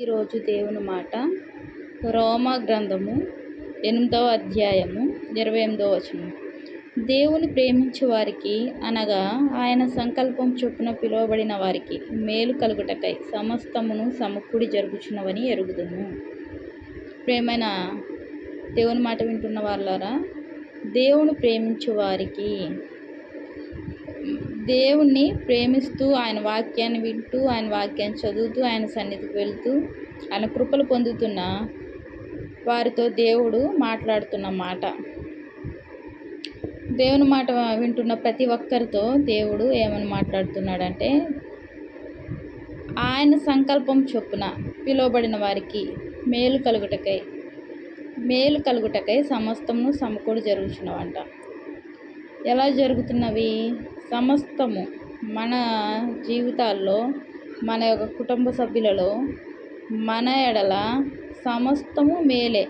ఈరోజు దేవుని మాట. రోమా గ్రంథము ఎనిమిదవ అధ్యాయము ఇరవై ఎనిమిదవ వచనం. దేవుని ప్రేమించే వారికి అనగా ఆయన సంకల్పం చొప్పున పిలువబడిన వారికి మేలు కలుగుటకై సమస్తమును సమకూడి జరుగుచున్నవని ఎరుగుదును ప్రేమైన దేవుని మాట వింటున్న వాళ్ళారా దేవుని ప్రేమించే వారికి దేవుణ్ణి ప్రేమిస్తూ ఆయన వాక్యాన్ని వింటూ ఆయన వాక్యాన్ని చదువుతూ ఆయన సన్నిధికి వెళ్తూ ఆయన కృపలు పొందుతున్న వారితో దేవుడు మాట్లాడుతున్న మాట. దేవుని మాట వింటున్న ప్రతి ఒక్కరితో దేవుడు ఏమని మాట్లాడుతున్నాడంటే ఆయన సంకల్పం చొప్పున పిలువబడిన వారికి మేలు కలుగుటకై మేలు కలుగుటకై సమస్తమును సమకూడు జరుగుతున్నవంట ఎలా జరుగుతున్నవి? సమస్తము మన జీవితాల్లో మన యొక్క కుటుంబ సభ్యులలో మన ఎడల సమస్తము మేలే.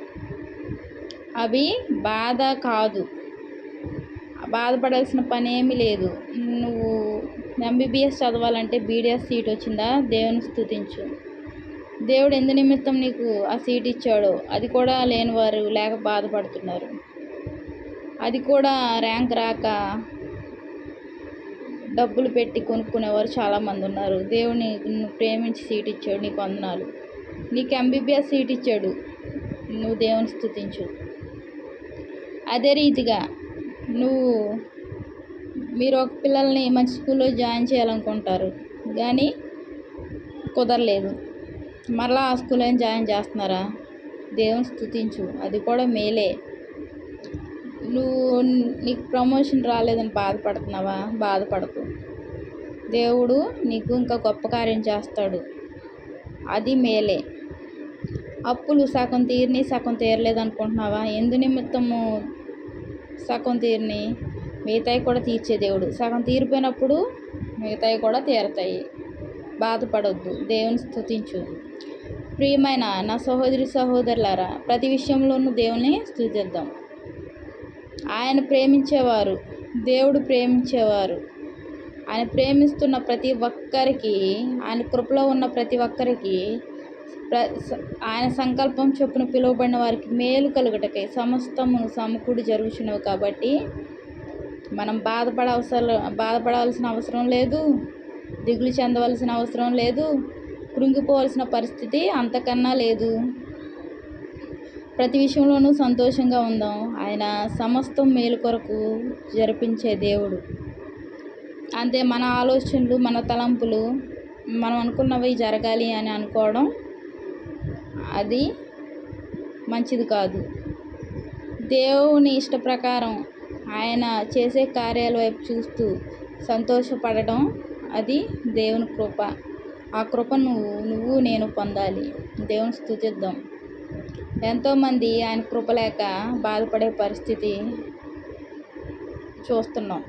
అవి బాధ కాదు. బాధపడాల్సిన పని ఏమీ లేదు. నువ్వు ఎంబీబీఎస్ చదవాలంటే బీడీఎస్ సీట్ వచ్చిందా? దేవుని స్థుతించు దేవుడు ఎందు నిమిత్తం నీకు ఆ సీట్ ఇచ్చాడో అది కూడా లేని వారు లేక బాధపడుతున్నారు. అది కూడా ర్యాంక్ రాక డబ్బులు పెట్టి కొనుక్కునేవారు చాలామంది ఉన్నారు. దేవుని నిన్ను ప్రేమించి సీట్ ఇచ్చాడు నీకు వందనాలు. నీకు ఎంబీబీఎస్ సీట్ ఇచ్చాడు నువ్వు దేవుని స్థుతించు. అదే రీతిగా నువ్వు మీరు ఒక పిల్లల్ని మంచి స్కూల్లో జాయిన్ చేయాలనుకుంటారు. కానీ కుదరలేదు. మరలా ఆ స్కూల్లో జాయిన్ చేస్తున్నారా? దేవుని స్థుతించు. అది కూడా మేలే. నువ్వు నీకు ప్రమోషన్ రాలేదని బాధపడుతున్నావా? బాధపడకు. దేవుడు నీకు ఇంకా గొప్ప కార్యం చేస్తాడు. అది మేలే. అప్పులు సగం తీరిని సగం తీరలేదు అనుకుంటున్నావా ఎందు నిమిత్తము సగం తీరిని? మిగతాయి కూడా తీర్చే దేవుడు. సగం తీరిపోయినప్పుడు మిగతాయి కూడా తీరతాయి. బాధపడొద్దు. దేవుని స్థుతించు ప్రియమైన నా సహోదరి సహోదరులారా ప్రతి విషయంలోనూ దేవుని స్థుతిద్దాం ఆయన ప్రేమించేవారు దేవుడు ప్రేమించేవారు. ఆయన ప్రేమిస్తున్న ప్రతి ఒక్కరికి ఆయన కృపలో ఉన్న ప్రతి ఒక్కరికి ఆయన సంకల్పం చొప్పున పిలువబడిన వారికి మేలు కలుగుటకై సమస్తము సమకూడి జరుగుచున్నవి కాబట్టి మనం బాధపడవసరం బాధపడవలసిన అవసరం లేదు దిగులు చెందవలసిన అవసరం లేదు కృంగిపోవలసిన పరిస్థితి అంతకన్నా లేదు. ప్రతి విషయంలోనూ సంతోషంగా ఉందాం. ఆయన సమస్తం మేలు కొరకు జరిపించే దేవుడు. అంతే మన ఆలోచనలు మన తలంపులు మనం అనుకున్నవి జరగాలి అని అనుకోవడం అది మంచిది కాదు. దేవుని ఇష్ట ప్రకారం ఆయన చేసే కార్యాల వైపు చూస్తూ సంతోషపడడం అది దేవుని కృప. ఆ కృప నువ్వు నువ్వు నేను పొందాలి. దేవుని స్థుతిద్దాం. ఎంతోమంది ఆయన కృప లేక బాధపడే పరిస్థితి చూస్తున్నాం.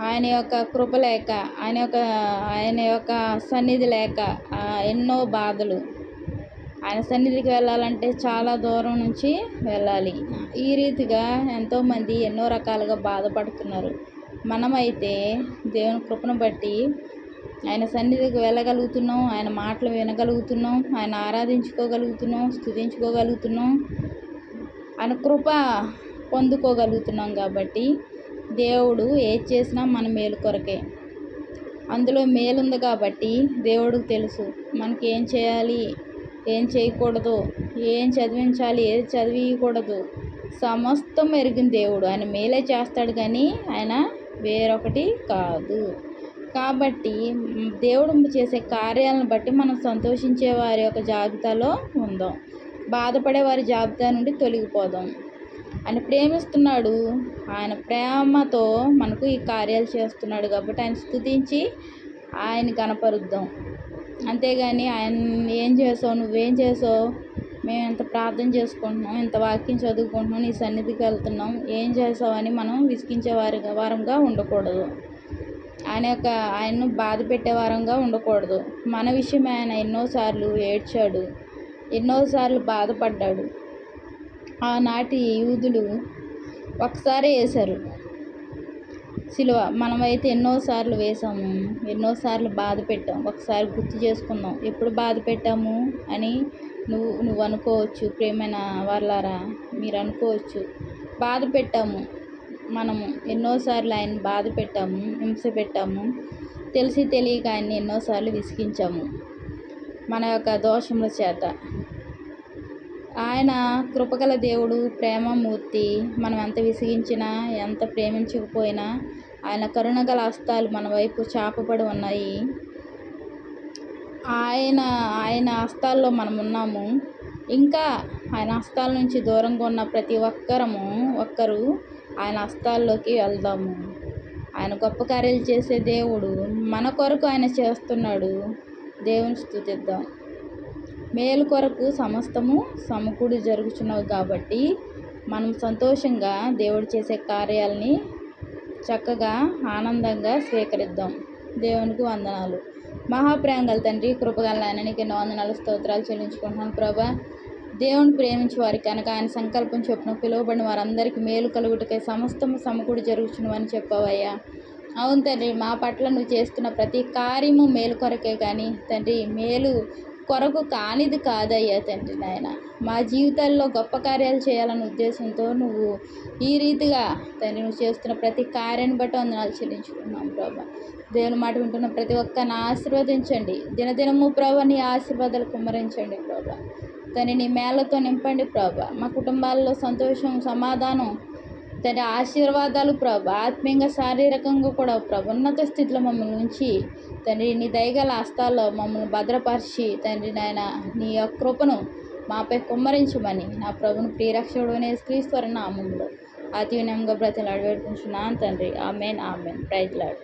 ఆయన యొక్క కృప లేక ఆయన యొక్క ఆయన యొక్క సన్నిధి లేక ఎన్నో బాధలు. ఆయన సన్నిధికి వెళ్ళాలంటే చాలా దూరం నుంచి వెళ్ళాలి. ఈ రీతిగా ఎంతోమంది ఎన్నో రకాలుగా బాధపడుతున్నారు. మనమైతే దేవుని కృపను బట్టి ఆయన సన్నిధికి వెళ్ళగలుగుతున్నాం ఆయన మాటలు వినగలుగుతున్నాం ఆయన ఆరాధించుకోగలుగుతున్నాం స్థుతించుకోగలుగుతున్నాం ఆయన కృప పొందుకోగలుగుతున్నాం కాబట్టి దేవుడు ఏది చేసినా మన మేలు కొరకే. అందులో మేలుంది కాబట్టి దేవుడికి తెలుసు మనకి ఏం చేయాలి ఏం చేయకూడదు ఏం చదివించాలి ఏది చదివియకూడదు. సమస్తం ఎరిగిన దేవుడు. ఆయన మేలే చేస్తాడు కానీ ఆయన వేరొకటి కాదు. కాబట్టి దేవుడు చేసే కార్యాలను బట్టి మనం సంతోషించే వారి యొక్క జాబితాలో ఉందాం. బాధపడే వారి జాబితా నుండి తొలగిపోదాం. ఆయన ప్రేమిస్తున్నాడు. ఆయన ప్రేమతో మనకు ఈ కార్యాలు చేస్తున్నాడు కాబట్టి ఆయన స్థుతించి ఆయన కనపరుద్దాం అంతేగాని ఆయన ఏం చేసావు? నువ్వేం చేసావు? మేము ఎంత ప్రార్థన చేసుకుంటున్నాం? ఎంత వాక్యం చదువుకుంటున్నాం? నీ సన్నిధికి వెళ్తున్నాం. ఏం చేసావు అని మనం విసిగించే వారి వారంగా ఉండకూడదు. ఆయన యొక్క ఆయన్ను బాధ పెట్టేవారంగా ఉండకూడదు. మన విషయం ఆయన ఎన్నోసార్లు ఏడ్చాడు. ఎన్నోసార్లు బాధపడ్డాడు. ఆనాటి యూదులు ఒకసారి వేశారు సిలువ మనమైతే ఎన్నోసార్లు వేసాము ఎన్నోసార్లు బాధ పెట్టాం. ఒకసారి గుర్తు చేసుకుందాం. ఎప్పుడు బాధ పెట్టాము అని నువ్వు నువ్వు అనుకోవచ్చు. ప్రేమైన వాళ్ళారా మీరు అనుకోవచ్చు. బాధ పెట్టాము. మనము ఎన్నోసార్లు ఆయన బాధ పెట్టాము హింస పెట్టాము తెలిసి తెలియక ఆయన్ని ఎన్నోసార్లు విసిగించాము మన యొక్క దోషముల చేత. ఆయన కృపగల దేవుడు ప్రేమమూర్తి మనం ఎంత విసిగించినా ఎంత ప్రేమించకపోయినా ఆయన కరుణగల హస్తాలు మన వైపు చాపబడి ఉన్నాయి. ఆయన ఆయన హస్తాల్లో మనం ఉన్నాము. ఇంకా ఆయన హస్తాల నుంచి దూరంగా ఉన్న ప్రతి ఒక్కరము ఒక్కరు ఆయన హస్తాల్లోకి వెళ్దాము. ఆయన గొప్ప కార్యాలు చేసే దేవుడు మన కొరకు ఆయన చేస్తున్నాడు. దేవుని స్థుతిద్దాం. మేలు కొరకు సమస్తము సమకూడి జరుగుతున్నావు కాబట్టి మనం సంతోషంగా దేవుడు చేసే కార్యాలని చక్కగా ఆనందంగా స్వీకరిద్దాం. దేవునికి వందనాలు. మహాప్రేమ తండ్రి కృపగల ఆయన నీకు ఎన్నో వందనాలు స్తోత్రాలు చెల్లించుకుంటున్నాను ప్రభా. దేవుని ప్రేమించే వారి కనుక ఆయన సంకల్పం చొప్పున పిలువబడిన వారందరికీ మేలు కలుగుటకై సమస్తము సమకూడి జరుగుచున్నవని చెప్పవయ్యా. అవును తండ్రి మా పట్ల నువ్వు చేస్తున్న ప్రతి కార్యము మేలు కొరకే కానీ తండ్రి మేలు కొరకు కానిది కాదయ్యా తండ్రి నాయన. మా జీవితాల్లో గొప్ప కార్యాలు చేయాలన్న ఉద్దేశంతో నువ్వు ఈ రీతిగా తండ్రి నువ్వు చేస్తున్న ప్రతి కార్యాన్ని బట్టి వందనాలు చెల్లించుకున్నాం ప్రభా. దేవుని మాట వింటున్న ప్రతి ఒక్కరిని ఆశీర్వదించండి. దినదినము ప్రభా నీ ఆశీర్వాదాలు కుమ్మరించండి ప్రభా. కానీ నీ మేళతో నింపండి ప్రభా. మా కుటుంబాల్లో సంతోషం సమాధానం తండ్రి ఆశీర్వాదాలు ప్రభా. ఆత్మీయంగా శారీరకంగా కూడా ప్రభు. ఉన్నత స్థితిలో మమ్మల్ని ఉంచి తండ్రి నీ దయగల హస్తాల్లో మమ్మల్ని భద్రపరిచి తండ్రి నాయన నీ యొక్క కృపను మాపై కుమ్మరించమని నా ప్రభుని ప్రియరక్షకుడు అనే క్రీశ్వర నామంలో అతి వినయంగా బ్రతిలాడు వేడుకుంటున్నాను తండ్రి. Amen amen. ప్రైజ్లాడు